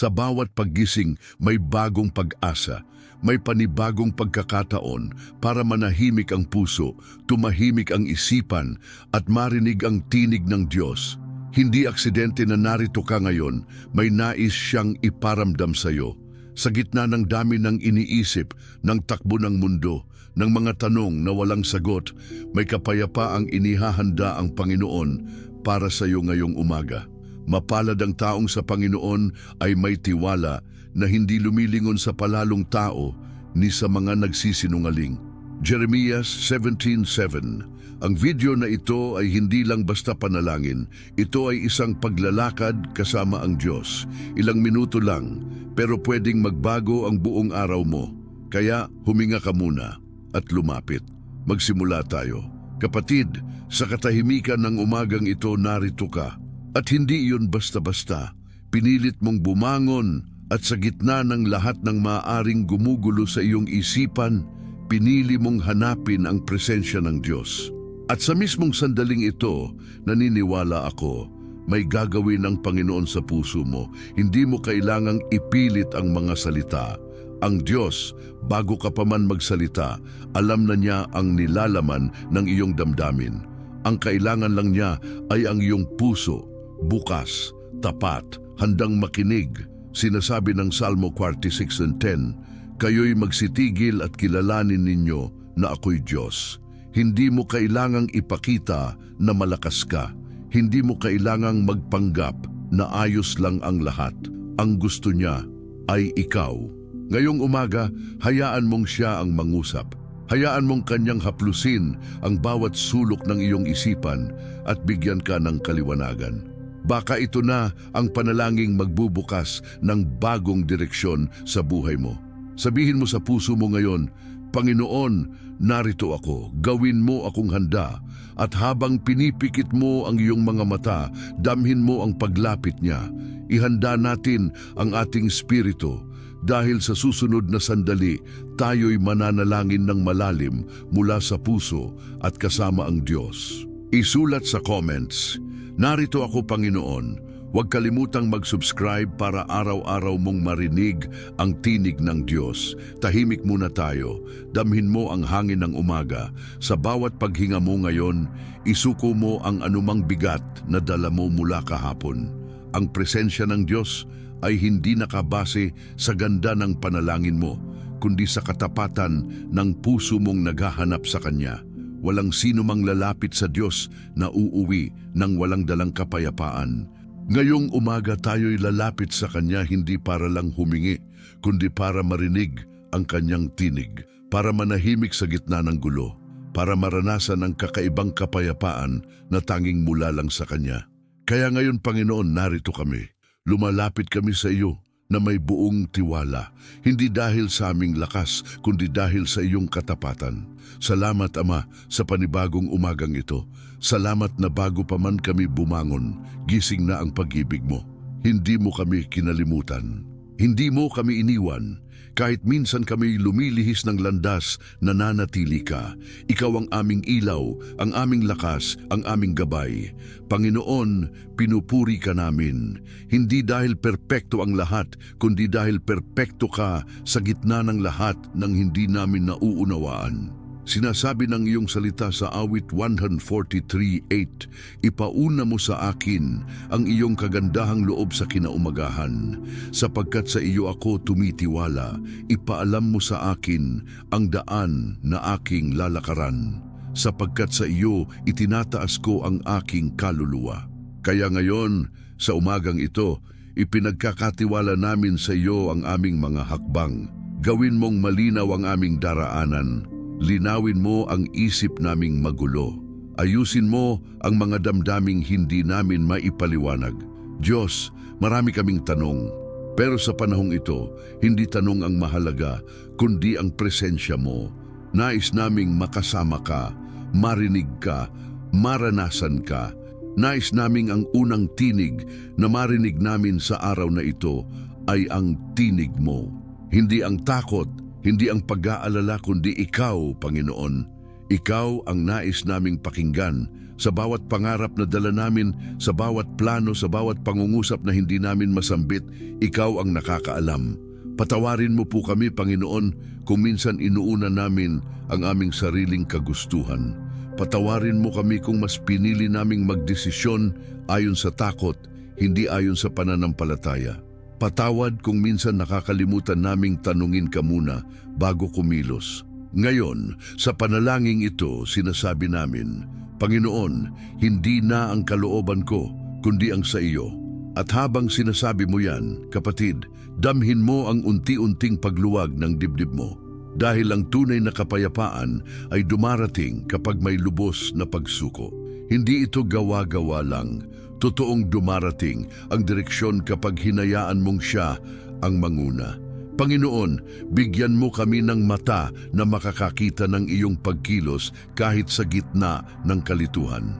Sa bawat paggising, may bagong pag-asa. May panibagong pagkakataon para manahimik ang puso, tumahimik ang isipan at marinig ang tinig ng Diyos. Hindi aksidente na narito ka ngayon, may nais siyang iparamdam sa iyo. Sa gitna ng dami ng iniisip, ng takbo ng mundo, ng mga tanong na walang sagot, may kapayapaang inihahanda ang Panginoon para sa iyo ngayong umaga. Mapalad ang taong sa Panginoon ay may tiwala na hindi lumilingon sa palalong tao ni sa mga nagsisinungaling. Jeremiah 17.7 Ang video na ito ay hindi lang basta panalangin. Ito ay isang paglalakad kasama ang Diyos. Ilang minuto lang, pero pwedeng magbago ang buong araw mo. Kaya huminga ka muna at lumapit. Magsimula tayo. Kapatid, sa katahimikan ng umagang ito narito ka. At hindi iyon basta-basta. Pinilit mong bumangon at sa gitna ng lahat ng maaring gumugulo sa iyong isipan, pinili mong hanapin ang presensya ng Diyos. At sa mismong sandaling ito, naniniwala ako, may gagawin ng Panginoon sa puso mo. Hindi mo kailangang ipilit ang mga salita. Ang Diyos, bago ka pa man magsalita, alam na niya ang nilalaman ng iyong damdamin. Ang kailangan lang niya ay ang iyong puso, bukas, tapat, handang makinig. Sinasabi ng Salmo 46 and 10, Kayo'y magsitigil at kilalanin ninyo na ako'y Diyos. Hindi mo kailangang ipakita na malakas ka. Hindi mo kailangang magpanggap na ayos lang ang lahat. Ang gusto niya ay ikaw. Ngayong umaga, hayaan mong siya ang mangusap. Hayaan mong kanyang haplusin ang bawat sulok ng iyong isipan at bigyan ka ng kaliwanagan. Baka ito na ang panalangin magbubukas ng bagong direksyon sa buhay mo. Sabihin mo sa puso mo ngayon, Panginoon, narito ako, gawin mo akong handa, at habang pinipikit mo ang iyong mga mata, damhin mo ang paglapit niya. Ihanda natin ang ating spirito, dahil sa susunod na sandali, tayo'y mananalangin ng malalim mula sa puso at kasama ang Diyos. Isulat sa comments, Narito ako Panginoon, huwag kalimutang mag-subscribe para araw-araw mong marinig ang tinig ng Diyos. Tahimik muna tayo, damhin mo ang hangin ng umaga. Sa bawat paghinga mo ngayon, isuko mo ang anumang bigat na dala mo mula kahapon. Ang presensya ng Diyos ay hindi nakabase sa ganda ng panalangin mo, kundi sa katapatan ng puso mong naghahanap sa Kanya. Walang sino mang lalapit sa Diyos na uuwi ng walang dalang kapayapaan. Ngayong umaga tayo'y lalapit sa Kanya hindi para lang humingi, kundi para marinig ang Kanyang tinig, para manahimik sa gitna ng gulo, para maranasan ang kakaibang kapayapaan na tanging mula lang sa Kanya. Kaya ngayon, Panginoon, narito kami. Lumalapit kami sa iyo na may buong tiwala, hindi dahil sa aming lakas, kundi dahil sa iyong katapatan. Salamat, Ama, sa panibagong umagang ito. Salamat na bago pa man kami bumangon, gising na ang pag-ibig mo. Hindi mo kami kinalimutan. Hindi mo kami iniwan. Kahit minsan kami lumilihis ng landas, nananatili ka. Ikaw ang aming ilaw, ang aming lakas, ang aming gabay. Panginoon, pinupuri ka namin. Hindi dahil perpekto ang lahat, kundi dahil perpekto ka sa gitna ng lahat ng hindi namin nauunawaan. Sinasabi ng iyong salita sa awit 143.8, Ipauna mo sa akin ang iyong kagandahang loob sa kinaumagahan. Sapagkat sa iyo ako tumitiwala, ipaalam mo sa akin ang daan na aking lalakaran. Sapagkat sa iyo itinataas ko ang aking kaluluwa. Kaya ngayon, sa umagang ito, ipinagkakatiwala namin sa iyo ang aming mga hakbang. Gawin mong malinaw ang aming daraanan Linawin mo ang isip naming magulo. Ayusin mo ang mga damdaming hindi namin maipaliwanag. Diyos, marami kaming tanong. Pero sa panahong ito, hindi tanong ang mahalaga, kundi ang presensya mo. Nais naming makasama ka, marinig ka, maranasan ka. Nais naming ang unang tinig na marinig namin sa araw na ito ay ang tinig mo. Hindi ang takot, hindi ang pag-aalala kundi ikaw, Panginoon. Ikaw ang nais naming pakinggan sa bawat pangarap na dala namin, sa bawat plano, sa bawat pangungusap na hindi namin masambit, ikaw ang nakakaalam. Patawarin mo po kami, Panginoon, kung minsan inuuna namin ang aming sariling kagustuhan. Patawarin mo kami kung mas pinili naming magdesisyon ayon sa takot, hindi ayon sa pananampalataya. Patawad kung minsan nakakalimutan naming tanungin ka muna bago kumilos. Ngayon, sa panalangin ito, sinasabi namin, Panginoon, hindi na ang kalooban ko, kundi ang sa iyo. At habang sinasabi mo yan, kapatid, damhin mo ang unti-unting pagluwag ng dibdib mo. Dahil ang tunay na kapayapaan ay dumarating kapag may lubos na pagsuko. Hindi ito gawa-gawa lang. Totoong dumarating ang direksyon kapag hinayaan mong siya ang manguna. Panginoon, bigyan mo kami ng mata na makakakita ng iyong pagkilos kahit sa gitna ng kalituhan.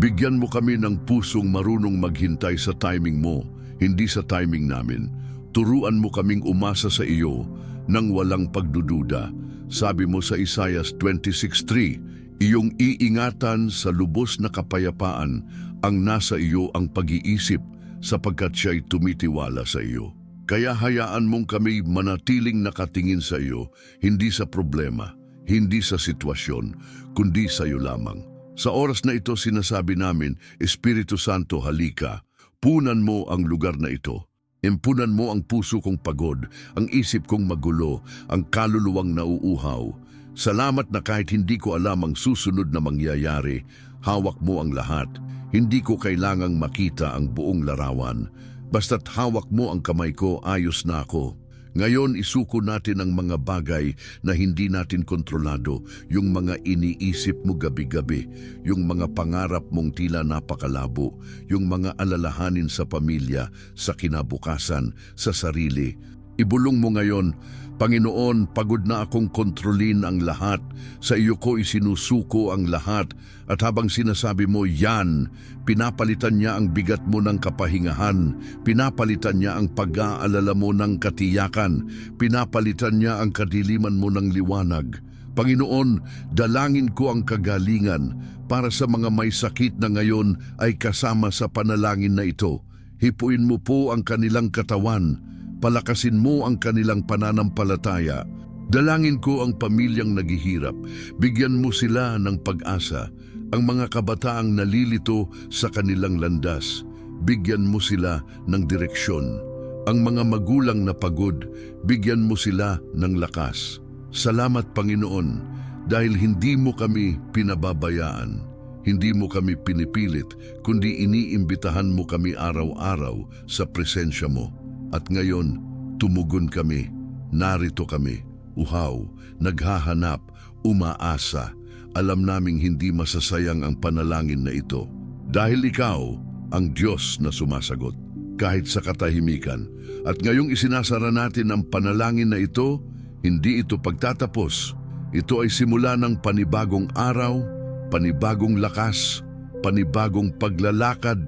Bigyan mo kami ng pusong marunong maghintay sa timing mo, hindi sa timing namin. Turuan mo kaming umasa sa iyo nang walang pagdududa. Sabi mo sa Isaiah 26.3, iyong iingatan sa lubos na kapayapaan ang nasa iyo ang pag-iisip sapagkat siya'y tumitiwala sa iyo. Kaya hayaan mong kami manatiling nakatingin sa iyo, hindi sa problema, hindi sa sitwasyon, kundi sa iyo lamang. Sa oras na ito sinasabi namin, Espiritu Santo halika, punan mo ang lugar na ito. Impunan mo ang puso kong pagod, ang isip kong magulo, ang kaluluwang nauuhaw. Salamat na kahit hindi ko alam ang susunod na mangyayari, hawak mo ang lahat. Hindi ko kailangang makita ang buong larawan. Basta't hawak mo ang kamay ko, ayos na ako. Ngayon isuko natin ang mga bagay na hindi natin kontrolado, yung mga iniisip mo gabi-gabi, yung mga pangarap mong tila napakalabo, yung mga alalahanin sa pamilya, sa kinabukasan, sa sarili. Ibulong mo ngayon, Panginoon, pagod na akong kontrolin ang lahat. Sa iyo ko isinusuko ang lahat. At habang sinasabi mo, yan, pinapalitan niya ang bigat mo ng kapahingahan. Pinapalitan niya ang pag-aalala mo ng katiyakan. Pinapalitan niya ang kadiliman mo ng liwanag. Panginoon, dalangin ko ang kagalingan para sa mga may sakit na ngayon ay kasama sa panalangin na ito. Hipuin mo po ang kanilang katawan palakasin mo ang kanilang pananampalataya. Dalangin ko ang pamilyang naghihirap, bigyan mo sila ng pag-asa, ang mga kabataang nalilito sa kanilang landas, bigyan mo sila ng direksyon. Ang mga magulang na pagod, bigyan mo sila ng lakas. Salamat Panginoon, dahil hindi mo kami pinababayaan. Hindi mo kami pinipilit, kundi iniimbitahan mo kami araw-araw sa presensya mo. At ngayon, tumugon kami, narito kami, uhaw, naghahanap, umaasa. Alam naming hindi masasayang ang panalangin na ito. Dahil ikaw, ang Diyos na sumasagot, kahit sa katahimikan. At ngayong isinasara natin ang panalangin na ito, hindi ito pagtatapos. Ito ay simula ng panibagong araw, panibagong lakas, panibagong paglalakad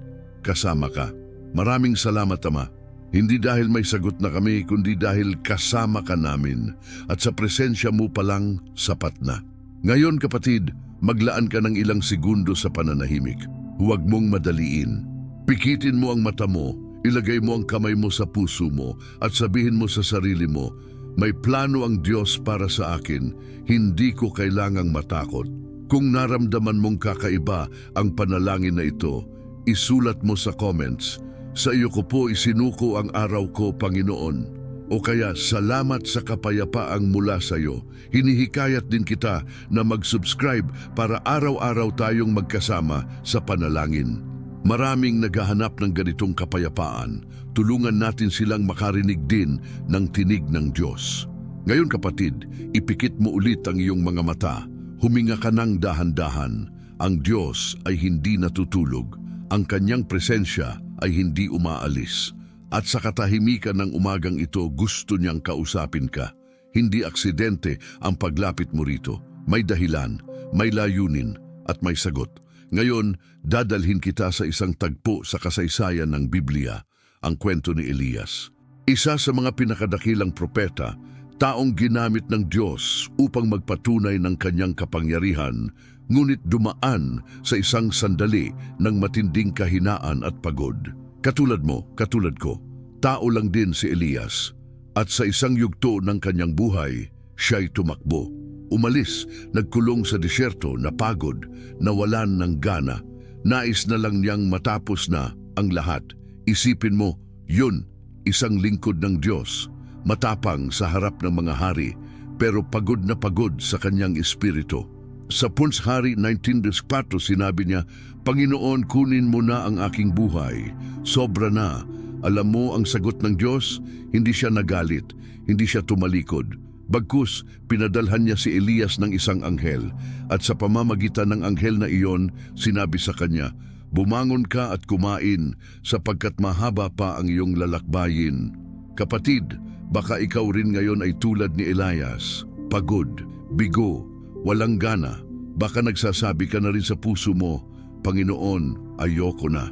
kasama ka. Maraming salamat, Ama. Hindi dahil may sagot na kami, kundi dahil kasama ka namin at sa presensya mo pa lang sapat na. Ngayon kapatid, maglaan ka ng ilang segundo sa pananahimik. Huwag mong madaliin. Pikitin mo ang mata mo, ilagay mo ang kamay mo sa puso mo at sabihin mo sa sarili mo, may plano ang Diyos para sa akin, hindi ko kailangang matakot. Kung naramdaman mong kakaiba ang panalangin na ito, isulat mo sa comments, sa iyo ko po isinuko ang araw ko, Panginoon. O kaya salamat sa kapayapaang mula sa iyo. Hinihikayat din kita na mag-subscribe para araw-araw tayong magkasama sa panalangin. Maraming naghahanap ng ganitong kapayapaan. Tulungan natin silang makarinig din ng tinig ng Diyos. Ngayon kapatid, ipikit mo ulit ang iyong mga mata. Huminga ka ng dahan-dahan. Ang Diyos ay hindi natutulog. Ang kanyang presensya ay hindi umaalis. At sa katahimikan ng umagang ito, gusto niyang kausapin ka. Hindi aksidente ang paglapit mo rito. May dahilan, may layunin, at may sagot. Ngayon, dadalhin kita sa isang tagpo sa kasaysayan ng Biblia, ang kwento ni Elias. Isa sa mga pinakadakilang propeta, taong ginamit ng Diyos upang magpatunay ng kanyang kapangyarihan ngunit dumaan sa isang sandali ng matinding kahinaan at pagod. Katulad mo, katulad ko, tao lang din si Elias. At sa isang yugto ng kanyang buhay, siya'y tumakbo. Umalis, nagkulong sa disyerto, napagod, nawalan ng gana. Nais na lang niyang matapos na ang lahat. Isipin mo, yun, isang lingkod ng Diyos, matapang sa harap ng mga hari, pero pagod na pagod sa kanyang espiritu. Sa Puns Hari 19.4 sinabi niya, Panginoon, kunin mo na ang aking buhay. Sobra na. Alam mo ang sagot ng Diyos, hindi siya nagalit, hindi siya tumalikod. Bagkus, pinadalhan niya si Elias ng isang anghel at sa pamamagitan ng anghel na iyon, sinabi sa kanya, Bumangon ka at kumain sapagkat mahaba pa ang iyong lalakbayin. Kapatid, baka ikaw rin ngayon ay tulad ni Elias, pagod, bigo, walang gana. Baka nagsasabi ka na rin sa puso mo, Panginoon, ayoko na.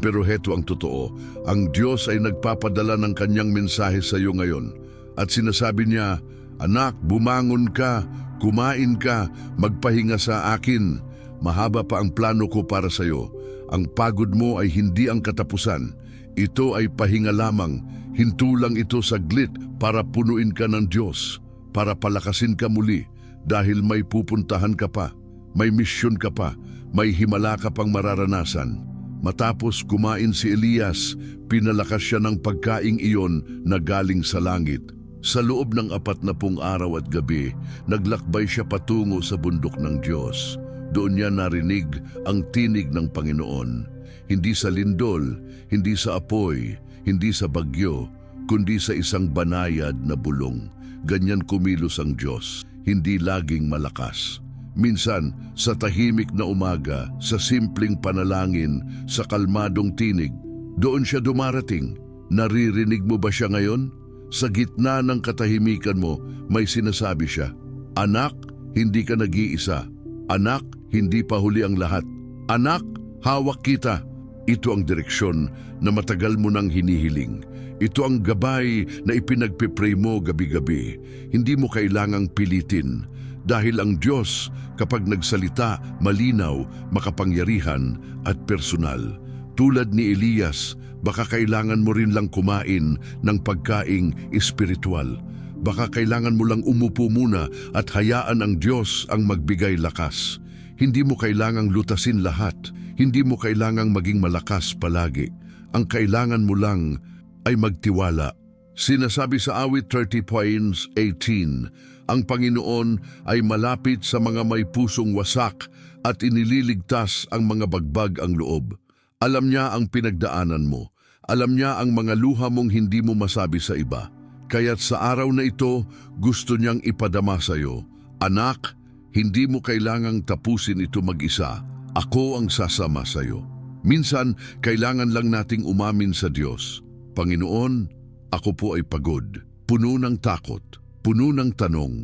Pero heto ang totoo, ang Diyos ay nagpapadala ng kanyang mensahe sa iyo ngayon at sinasabi niya, Anak, bumangon ka, kumain ka, magpahinga sa akin. Mahaba pa ang plano ko para sa iyo. Ang pagod mo ay hindi ang katapusan. Ito ay pahinga lamang. Hinto lang ito saglit para punuin ka ng Diyos, para palakasin ka muli dahil may pupuntahan ka pa, may misyon ka pa, may himala ka pang mararanasan. Matapos kumain si Elias, pinalakas siya ng pagkaing iyon na galing sa langit. Sa loob ng apat na pung araw at gabi, naglakbay siya patungo sa bundok ng Diyos. Doon niya narinig ang tinig ng Panginoon. Hindi sa lindol, hindi sa apoy, hindi sa bagyo, kundi sa isang banayad na bulong. Ganyan kumilos ang Diyos, hindi laging malakas. Minsan, sa tahimik na umaga, sa simpleng panalangin, sa kalmadong tinig, doon siya dumarating. Naririnig mo ba siya ngayon? Sa gitna ng katahimikan mo, may sinasabi siya, Anak, hindi ka nag-iisa. Anak, hindi pa huli ang lahat. Anak, hawak kita. Ito ang direksyon na matagal mo nang hinihiling. Ito ang gabay na ipinagpipray mo gabi-gabi. Hindi mo kailangang pilitin. Dahil ang Diyos, kapag nagsalita, malinaw, makapangyarihan at personal. Tulad ni Elias, baka kailangan mo rin lang kumain ng pagkaing espiritual. Baka kailangan mo lang umupo muna at hayaan ang Diyos ang magbigay lakas. Hindi mo kailangang lutasin lahat. Hindi mo kailangang maging malakas palagi. Ang kailangan mo lang ay magtiwala. Sinasabi sa awit 30.18, ang Panginoon ay malapit sa mga may pusong wasak at inililigtas ang mga bagbag ang loob. Alam niya ang pinagdaanan mo. Alam niya ang mga luha mong hindi mo masabi sa iba. Kaya't sa araw na ito, gusto niyang ipadama sa iyo, Anak, hindi mo kailangang tapusin ito mag-isa. Ako ang sasama sa iyo. Minsan, kailangan lang nating umamin sa Diyos. Panginoon, ako po ay pagod, puno ng takot, puno ng tanong,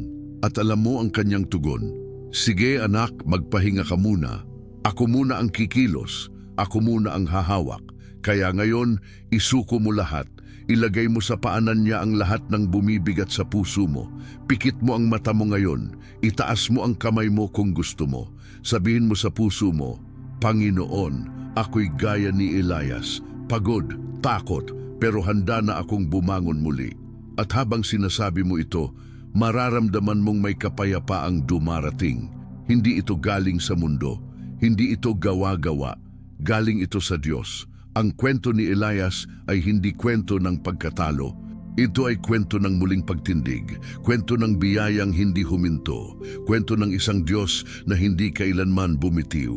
at alam mo ang kanyang tugon. Sige anak, magpahinga ka muna. Ako muna ang kikilos, ako muna ang hahawak. Kaya ngayon, isuko mo lahat. Ilagay mo sa paanan niya ang lahat ng bumibigat sa puso mo. Pikit mo ang mata mo ngayon. Itaas mo ang kamay mo kung gusto mo. Sabihin mo sa puso mo, Panginoon, ako'y gaya ni Elias, pagod, takot, pero handa na akong bumangon muli. At habang sinasabi mo ito, mararamdaman mong may kapayapaang dumarating. Hindi ito galing sa mundo, hindi ito gawa-gawa, galing ito sa Diyos. Ang kwento ni Elias ay hindi kwento ng pagkatalo. Ito ay kwento ng muling pagtindig, kwento ng biyayang hindi huminto, kwento ng isang Diyos na hindi kailanman bumitiw.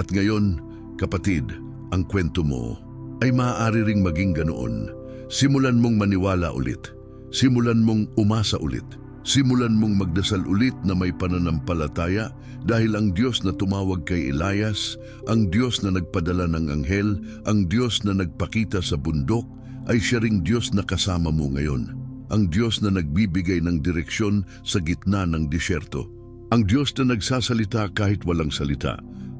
At ngayon, kapatid, ang kwento mo ay maaari ring maging ganoon. Simulan mong maniwala ulit. Simulan mong umasa ulit. Simulan mong magdasal ulit na may pananampalataya dahil ang Diyos na tumawag kay Elias, ang Diyos na nagpadala ng anghel, ang Diyos na nagpakita sa bundok, ay siya ring Diyos na kasama mo ngayon. Ang Diyos na nagbibigay ng direksyon sa gitna ng disyerto. Ang Diyos na nagsasalita kahit walang salita.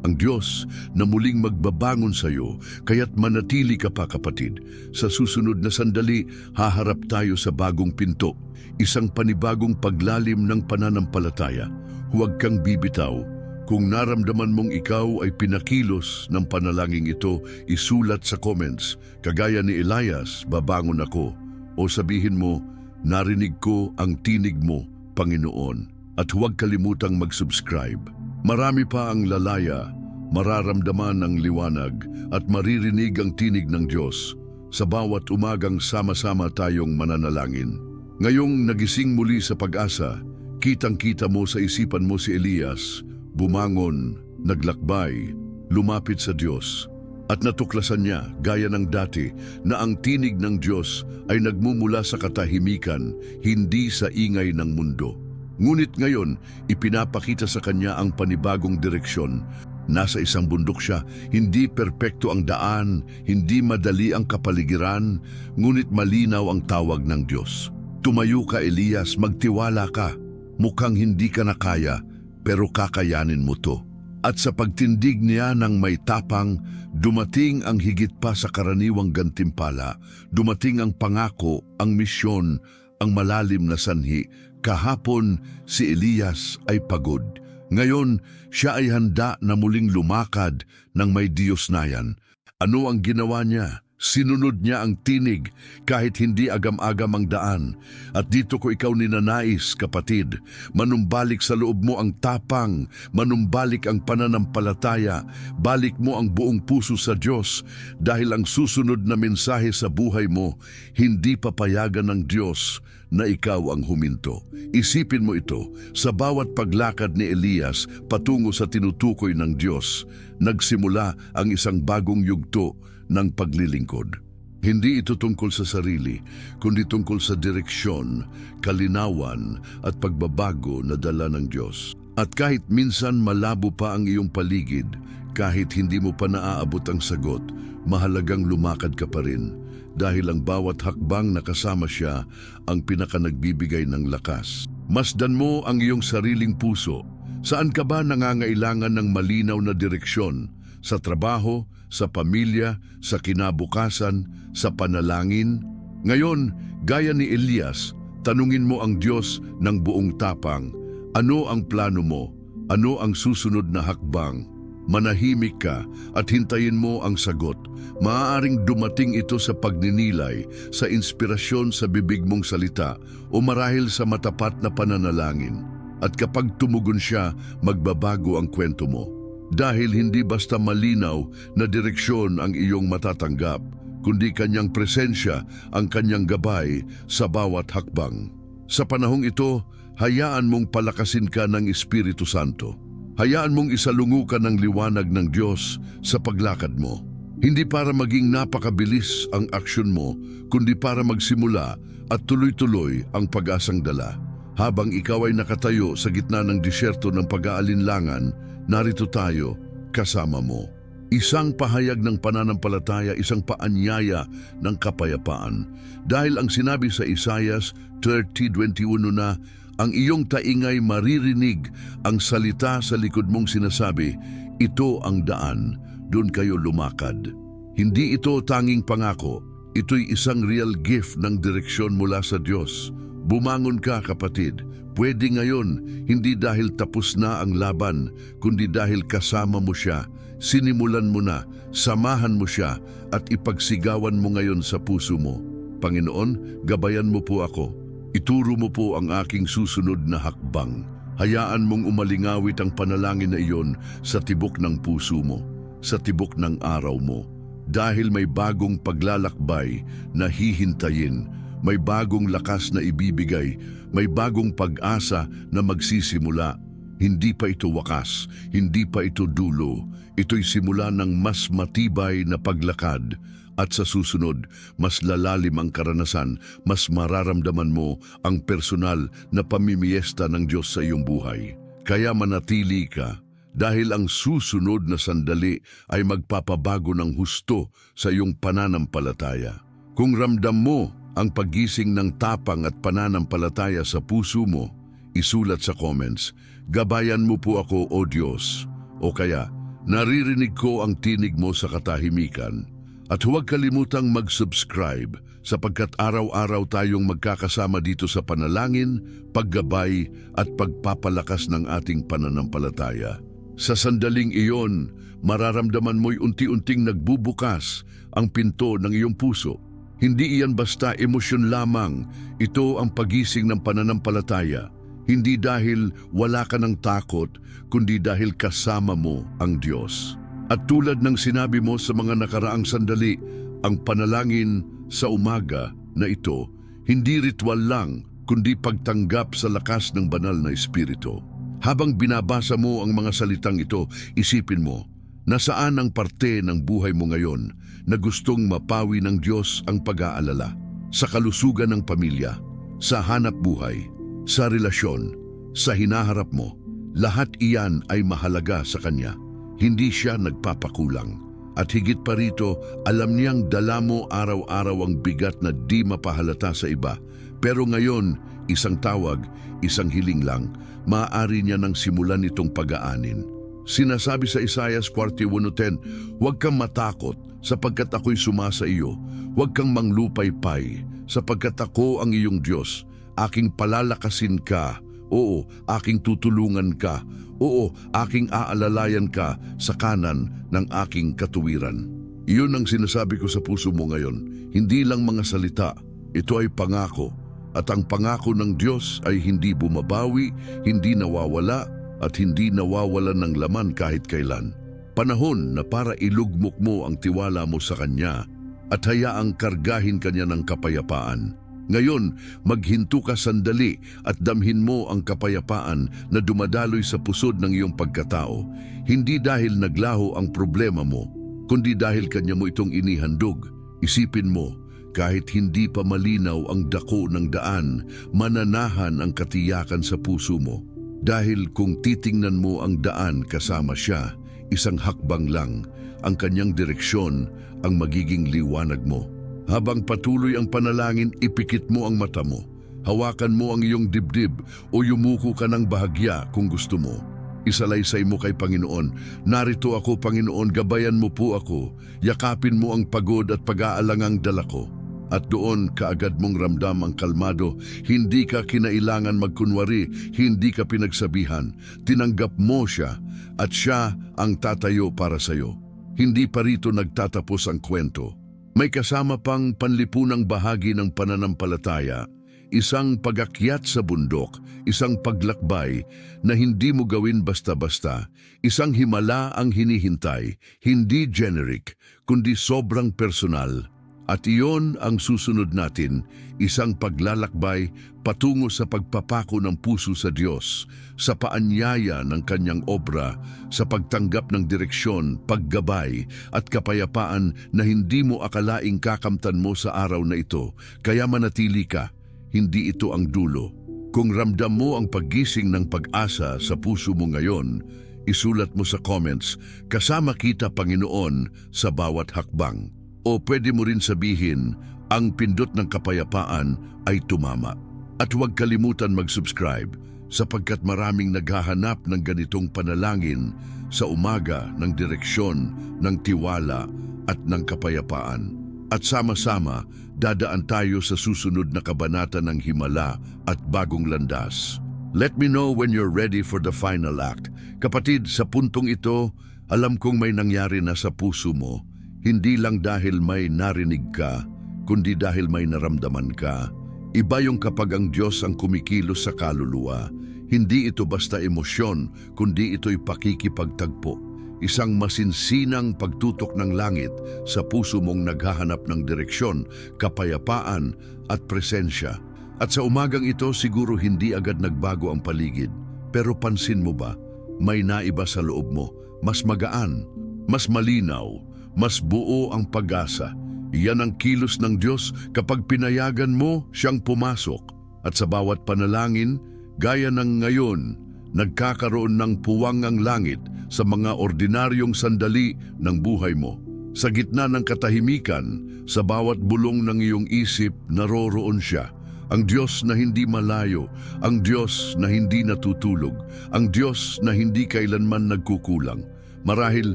Ang Diyos na muling magbabangon sa iyo, kaya't manatili ka pa kapatid. Sa susunod na sandali, haharap tayo sa bagong pinto, isang panibagong paglalim ng pananampalataya. Huwag kang bibitaw. Kung naramdaman mong ikaw ay pinakilos ng panalangin ito, isulat sa comments. Kagaya ni Elias, babangon ako. O sabihin mo, narinig ko ang tinig mo, Panginoon. At huwag kalimutang mag-subscribe. Marami pa ang lalaya, mararamdaman ang liwanag at maririnig ang tinig ng Diyos sa bawat umagang sama-sama tayong mananalangin. Ngayong nagising muli sa pag-asa, kitang-kita mo sa isipan mo si Elias, bumangon, naglakbay, lumapit sa Diyos. At natuklasan niya, gaya ng dati, na ang tinig ng Diyos ay nagmumula sa katahimikan, hindi sa ingay ng mundo. Ngunit ngayon, ipinapakita sa kanya ang panibagong direksyon. Nasa isang bundok siya, hindi perpekto ang daan, hindi madali ang kapaligiran, ngunit malinaw ang tawag ng Diyos. Tumayo ka, Elias, magtiwala ka. Mukhang hindi ka na kaya, pero kakayanin mo to. At sa pagtindig niya ng may tapang, dumating ang higit pa sa karaniwang gantimpala, dumating ang pangako, ang misyon, ang malalim na sanhi. Kahapon, si Elias ay pagod. Ngayon, siya ay handa na muling lumakad ng may Diyos na yan. Ano ang ginawa niya? Sinunod niya ang tinig kahit hindi agam-agam ang daan. At dito ko ikaw ninanais, kapatid, manumbalik sa loob mo ang tapang, manumbalik ang pananampalataya, balik mo ang buong puso sa Diyos dahil ang susunod na mensahe sa buhay mo, hindi papayagan ng Diyos na ikaw ang huminto. Isipin mo ito, sa bawat paglakad ni Elias patungo sa tinutukoy ng Diyos, nagsimula ang isang bagong yugto ng paglilingkod. Hindi ito tungkol sa sarili, kundi tungkol sa direksyon, kalinawan at pagbabago na dala ng Diyos. At kahit minsan malabo pa ang iyong paligid, kahit hindi mo pa naaabot ang sagot, mahalagang lumakad ka pa rin dahil ang bawat hakbang na kasama siya ang pinakanagbibigay ng lakas. Masdan mo ang iyong sariling puso. Saan ka ba nangangailangan ng malinaw na direksyon? Sa trabaho, sa pamilya, sa kinabukasan, sa panalangin? Ngayon, gaya ni Elias, tanungin mo ang Diyos ng buong tapang. Ano ang plano mo? Ano ang susunod na hakbang? Manahimik ka at hintayin mo ang sagot. Maaaring dumating ito sa pagninilay, sa inspirasyon sa bibig mong salita o marahil sa matapat na pananalangin. At kapag tumugon siya, magbabago ang kwento mo. Dahil hindi basta malinaw na direksyon ang iyong matatanggap, kundi kanyang presensya ang kanyang gabay sa bawat hakbang. Sa panahong ito, hayaan mong palakasin ka ng Espiritu Santo. Hayaan mong isalungo ka ng liwanag ng Diyos sa paglakad mo. Hindi para maging napakabilis ang aksyon mo, kundi para magsimula at tuloy-tuloy ang pag-asang dala. Habang ikaw ay nakatayo sa gitna ng disyerto ng pag-aalinlangan, narito tayo, kasama mo. Isang pahayag ng pananampalataya, isang paanyaya ng kapayapaan. Dahil ang sinabi sa Isayas 30.21 na, ang iyong taingay maririnig ang salita sa likod mong sinasabi, ito ang daan, doon kayo lumakad. Hindi ito tanging pangako, ito'y isang real gift ng direksyon mula sa Diyos. Bumangon ka kapatid, pwede ngayon, hindi dahil tapos na ang laban, kundi dahil kasama mo siya, sinimulan mo na, samahan mo siya, at ipagsigawan mo ngayon sa puso mo. Panginoon, gabayan mo po ako. Ituro mo po ang aking susunod na hakbang. Hayaan mong umalingawit ang panalangin na iyon sa tibok ng puso mo, sa tibok ng araw mo. Dahil may bagong paglalakbay na hihintayin, may bagong lakas na ibibigay, may bagong pag-asa na magsisimula. Hindi pa ito wakas, hindi pa ito dulo. Ito'y simula ng mas matibay na paglakad at sa susunod, mas lalalim ang karanasan, mas mararamdaman mo ang personal na pamimiesta ng Diyos sa iyong buhay. Kaya manatili ka dahil ang susunod na sandali ay magpapabago ng husto sa iyong pananampalataya. Kung ramdam mo ang pagising ng tapang at pananampalataya sa puso mo, isulat sa comments, Gabayan mo po ako, O Diyos. O kaya, naririnig ko ang tinig mo sa katahimikan. At huwag kalimutang mag-subscribe sapagkat araw-araw tayong magkakasama dito sa panalangin, paggabay at pagpapalakas ng ating pananampalataya. Sa sandaling iyon, mararamdaman mo'y unti-unting nagbubukas ang pinto ng iyong puso. Hindi iyan basta emosyon lamang, ito ang pagising ng pananampalataya. Hindi dahil wala ka ng takot, kundi dahil kasama mo ang Diyos. At tulad ng sinabi mo sa mga nakaraang sandali, ang panalangin sa umaga na ito, hindi ritual lang, kundi pagtanggap sa lakas ng banal na Espiritu. Habang binabasa mo ang mga salitang ito, isipin mo, nasaan ang parte ng buhay mo ngayon na gustong mapawi ng Diyos ang pag-aalala? Sa kalusugan ng pamilya, sa hanap buhay, sa relasyon, sa hinaharap mo, lahat iyan ay mahalaga sa Kanya. Hindi siya nagpapakulang. At higit pa rito, alam niyang dala mo araw-araw ang bigat na di mapahalata sa iba. Pero ngayon, isang tawag, isang hiling lang, maaari niya nang simulan itong pag-aanin. Sinasabi sa Isaiah 41.10, Huwag kang matakot sapagkat ako'y sumasa iyo. Huwag kang manglupaypay sapagkat ako ang iyong Diyos. Aking palalakasin ka. Oo, aking tutulungan ka. Oo, aking aalalayan ka sa kanan ng aking katuwiran. Iyon ang sinasabi ko sa puso mo ngayon. Hindi lang mga salita. Ito ay pangako. At ang pangako ng Diyos ay hindi bumabawi, hindi nawawala, at hindi nawawalan ng laman kahit kailan. Panahon na para ilugmok mo ang tiwala mo sa Kanya at hayaang kargahin Kanya ng kapayapaan. Ngayon, maghinto ka sandali at damhin mo ang kapayapaan na dumadaloy sa pusod ng iyong pagkatao. Hindi dahil naglaho ang problema mo, kundi dahil Kanya mo itong inihandog. Isipin mo, kahit hindi pa malinaw ang dako ng daan, mananahan ang katiyakan sa puso mo. Dahil kung titingnan mo ang daan kasama siya, isang hakbang lang, ang kanyang direksyon ang magiging liwanag mo. Habang patuloy ang panalangin, ipikit mo ang mata mo. Hawakan mo ang iyong dibdib o yumuko ka ng bahagya kung gusto mo. Isalaysay mo kay Panginoon, narito ako Panginoon, gabayan mo po ako, yakapin mo ang pagod at pag-aalangang dala ko. At doon kaagad mong ramdam ang kalmado, hindi ka kinailangan magkunwari, hindi ka pinagsabihan. Tinanggap mo siya at siya ang tatayo para sa'yo. Hindi pa rito nagtatapos ang kwento. May kasama pang panlipunang bahagi ng pananampalataya, isang pagakyat sa bundok, isang paglakbay na hindi mo gawin basta-basta, isang himala ang hinihintay, hindi generic, kundi sobrang personal. At iyon ang susunod natin, isang paglalakbay patungo sa pagpapako ng puso sa Diyos, sa paanyaya ng kanyang obra, sa pagtanggap ng direksyon, paggabay at kapayapaan na hindi mo akalaing kakamtan mo sa araw na ito, kaya manatili ka, hindi ito ang dulo. Kung ramdam mo ang paggising ng pag-asa sa puso mo ngayon, isulat mo sa comments, kasama kita Panginoon sa bawat hakbang. O pwede mo rin sabihin, ang pindot ng kapayapaan ay tumama. At huwag kalimutan mag-subscribe sapagkat maraming naghahanap ng ganitong panalangin sa umaga ng direksyon, ng tiwala at ng kapayapaan. At sama-sama, dadaan tayo sa susunod na kabanata ng Himala at bagong landas. Let me know when you're ready for the final act. Kapatid, sa puntong ito, alam kong may nangyari na sa puso mo. Hindi lang dahil may narinig ka, kundi dahil may naramdaman ka. Iba yung kapag ang Diyos ang kumikilos sa kaluluwa. Hindi ito basta emosyon, kundi ito'y pakikipagtagpo. Isang masinsinang pagtutok ng langit sa puso mong naghahanap ng direksyon, kapayapaan at presensya. At sa umagang ito siguro hindi agad nagbago ang paligid. Pero pansin mo ba, may naiba sa loob mo, mas magaan, mas malinaw, mas buo ang pag-asa. Iyan ang kilos ng Diyos kapag pinayagan mo siyang pumasok. At sa bawat panalangin, gaya ng ngayon, nagkakaroon ng puwang ang langit sa mga ordinaryong sandali ng buhay mo. Sa gitna ng katahimikan, sa bawat bulong ng iyong isip, naroroon siya. Ang Diyos na hindi malayo, ang Diyos na hindi natutulog, ang Diyos na hindi kailanman nagkukulang. Marahil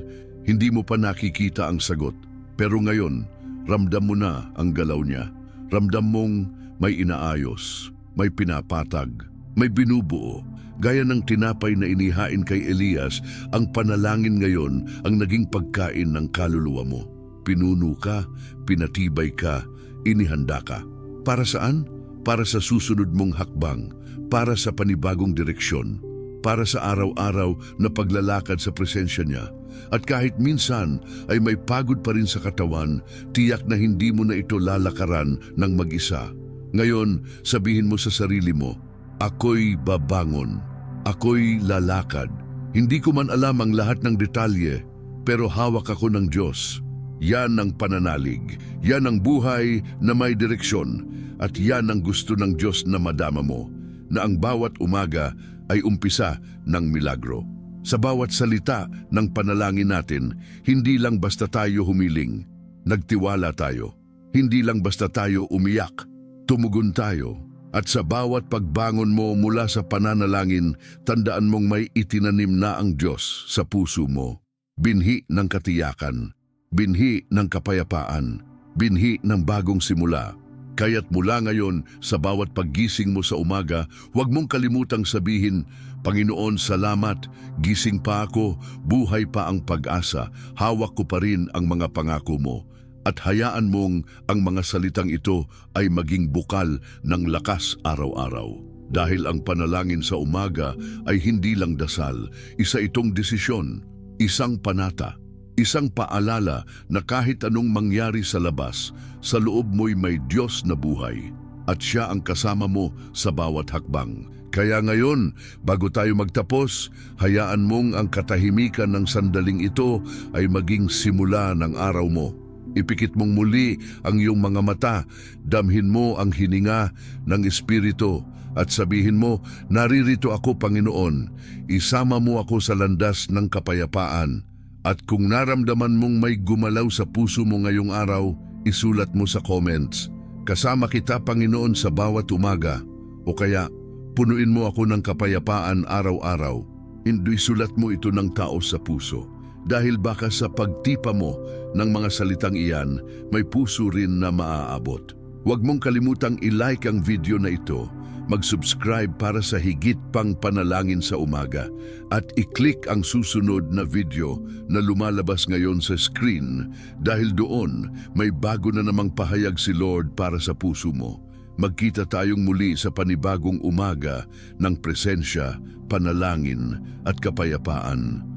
hindi mo pa nakikita ang sagot, pero ngayon, ramdam mo na ang galaw niya. Ramdam mong may inaayos, may pinapatag, may binubuo. Gaya ng tinapay na inihain kay Elias, ang panalangin ngayon ang naging pagkain ng kaluluwa mo. Pinuno ka, pinatibay ka, inihanda ka. Para saan? Para sa susunod mong hakbang, para sa panibagong direksyon, para sa araw-araw na paglalakad sa presensya niya. At kahit minsan ay may pagod pa rin sa katawan, tiyak na hindi mo na ito lalakaran ng mag-isa. Ngayon, sabihin mo sa sarili mo, Ako'y babangon. Ako'y lalakad. Hindi ko man alam ang lahat ng detalye, pero hawak ako ng Diyos. Yan ang pananalig. Yan ang buhay na may direksyon. At yan ang gusto ng Diyos na madama mo, na ang bawat umaga ay umpisa ng milagro. Sa bawat salita ng panalangin natin, hindi lang basta tayo humiling, nagtiwala tayo. Hindi lang basta tayo umiyak, tumugon tayo. At sa bawat pagbangon mo mula sa pananalangin, tandaan mong may itinanim na ang Diyos sa puso mo. Binhi ng katiyakan, binhi ng kapayapaan, binhi ng bagong simula. Kaya't mula ngayon, sa bawat paggising mo sa umaga, huwag mong kalimutang sabihin, Panginoon, salamat, gising pa ako, buhay pa ang pag-asa, hawak ko pa rin ang mga pangako mo. At hayaan mong ang mga salitang ito ay maging bukal ng lakas araw-araw. Dahil ang panalangin sa umaga ay hindi lang dasal, isa itong desisyon, isang panata, isang paalala na kahit anong mangyari sa labas, sa loob mo'y may Diyos na buhay at siya ang kasama mo sa bawat hakbang. Kaya ngayon, bago tayo magtapos, hayaan mong ang katahimikan ng sandaling ito ay maging simula ng araw mo. Ipikit mong muli ang iyong mga mata, damhin mo ang hininga ng Espiritu at sabihin mo, naririto ako Panginoon, isama mo ako sa landas ng kapayapaan. At kung naramdaman mong may gumalaw sa puso mo ngayong araw, isulat mo sa comments. Kasama kita Panginoon sa bawat umaga o kaya punuin mo ako ng kapayapaan araw-araw. Hindi sulat mo ito ng tao sa puso dahil baka sa pagtipa mo ng mga salitang iyan, may puso rin na maaabot. Huwag mong kalimutang i-like ang video na ito, mag-subscribe para sa higit pang panalangin sa umaga, at i-click ang susunod na video na lumalabas ngayon sa screen dahil doon may bago na namang pahayag si Lord para sa puso mo. Magkita tayong muli sa panibagong umaga ng presensya, panalangin at kapayapaan.